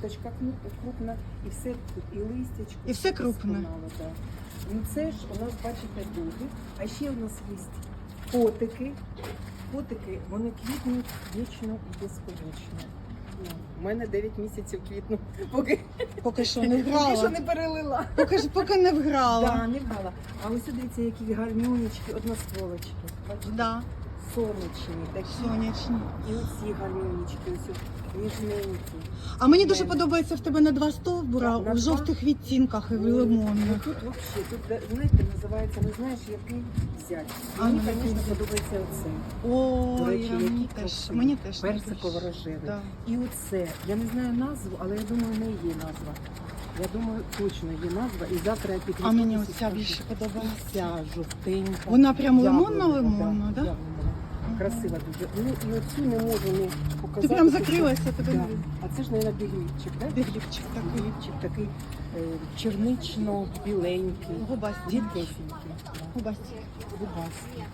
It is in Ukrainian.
квіточка крупна, і все тут, і листячко. І все крупне. да. Ну це ж у нас, бачите, дуги, а ще у нас є котики. Котики, вони квітнуть вічно і безконечно. У мене 9 місяців квітну, поки, Поки що не поки що не перелила. Поки, ж- поки не вграла. Да, не вгала. А ось дивіться, які гарнюнечки, одностволочки. Да, Сонячні такі. сонячні. І оці гарнюнечки, ось ніжненькі. А мені дуже Мене. подобається в тебе на два стовбура Так, на у два. жовтих відтінках і в Ну, лимонних. Тут взагалі, тут, де- знаєте, називається, не знаєш, який взяти. А, Мені, ну, який звісно, взяти? подобається оце. До Ой, речі, а мені які теж, красиві. мені теж Персиково-рожевий. Да. І оце, я не знаю назву, але я думаю, не є назва. Я думаю, точно є назва. І завтра я піду. А мені оця більше подобається. Ця жовтенька. Вона прям лимонна-лимонна, да? яблунева. Красива дуже. Ну і оцю не можу не показати. Ти прям закрилася, тебе Да. А це ж, мабуть, біглівчик, так? Біглівчик такий. Біглівчик такий е, чернично-біленький. Губасті. Рідкесенький. Губасті. Губасті.